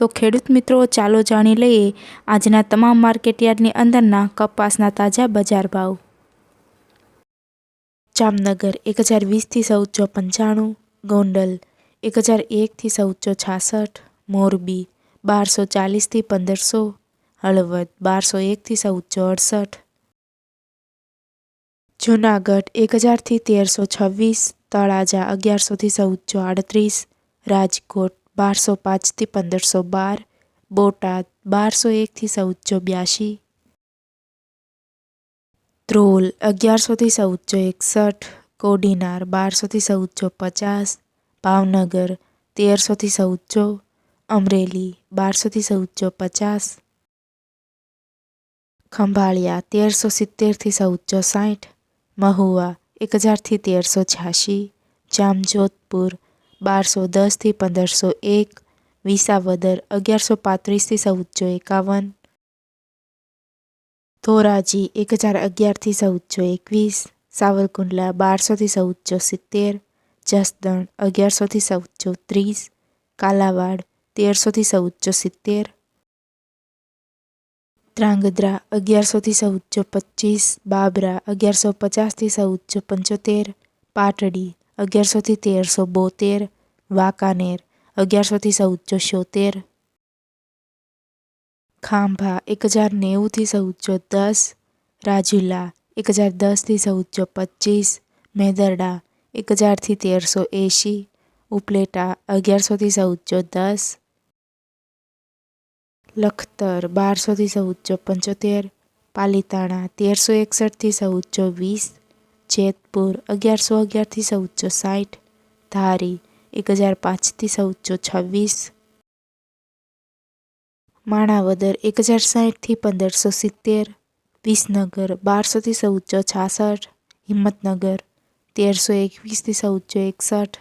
તો ખેડૂત મિત્રો, ચાલો જાણી લઈએ આજના તમામ માર્કેટયાર્ડની અંદરના કપાસના તાજા બજાર ભાવ. જામનગર એક હજાર વીસથી ચૌદસો પંચાણું, ગોંડલ એક હજાર એકથી ચૌદસો છાસઠ, મોરબી બારસો ચાલીસથી પંદરસો, હળવદ બારસો એકથી ચૌદસો અડસઠ, જૂનાગઢ એક હજારથી તેરસો છવ્વીસ, તળાજા અગિયારસોથી ચૌદસો આડત્રીસ, રાજકોટ બારસો પાંચથી પંદરસો બાર, બોટાદ બારસો એકથી ચૌદસો બ્યાસી ધ્રોલ અગિયારસોથી ચૌદસો એકસઠ, કોડીનાર બારસોથી ચૌદસો પચાસ, ભાવનગર તેરસોથી ચૌદસો, અમરેલી બારસોથી ચૌદસો પચાસ. ખંભાળિયા તેરસો સિત્તેરથી ચૌદસો સાઠ, મહુવા એક હજારથી તેરસો છ્યાસી જામજોધપુર બારસો દસથી પંદરસો એક, વિસાવદર અગિયારસો પાંત્રીસથી ચૌદસો એકાવન. ધોરાજી એક હજાર અગિયારથી ચૌદસો એકવીસ. સાવરકુંડલા બારસોથી ચૌદસો સિત્તેર. જસદણ અગિયારસોથી ચૌદસો ત્રીસ. કાલાવાડ તેરસોથી ચૌદસો સિત્તેર. ધ્રાંગધ્રા અગિયારસોથી ચૌદસો પચીસ. બાબરા અગિયારસો પચાસથી ચૌદસો પંચોતેર. પાટડી અગિયારસોથી તેરસો બોતેર, વાંકાનેર. અગિયારસોથી ચૌદસો છોતેર. ખાંભા એક હજાર નેવુંથી ચૌદસો દસ. રાજુલા એક હજાર દસથી ચૌદસો પચીસ. મેદરડા એક હજારથી તેરસો એંશી. ઉપલેટા, અગિયારસોથી ચૌદસો દસ. લખતર, બારસોથી ચૌદસો પંચોતેર. પાલીતાણા, તેરસો એકસઠથી ચૌદસો વીસ. જેતપુર, અગિયારસો અગિયારથી ચૌદસો સાઠ ધારી, એક હજાર પાંચથી ચૌદસો છવ્વીસ. માણાવદર, એક હજાર સાઠથી પંદરસો સિત્તેર. વિસનગર બારસોથી ચૌદસો છાસઠ. હિંમતનગર, તેરસો એકવીસથી ચૌદસો એકસઠ.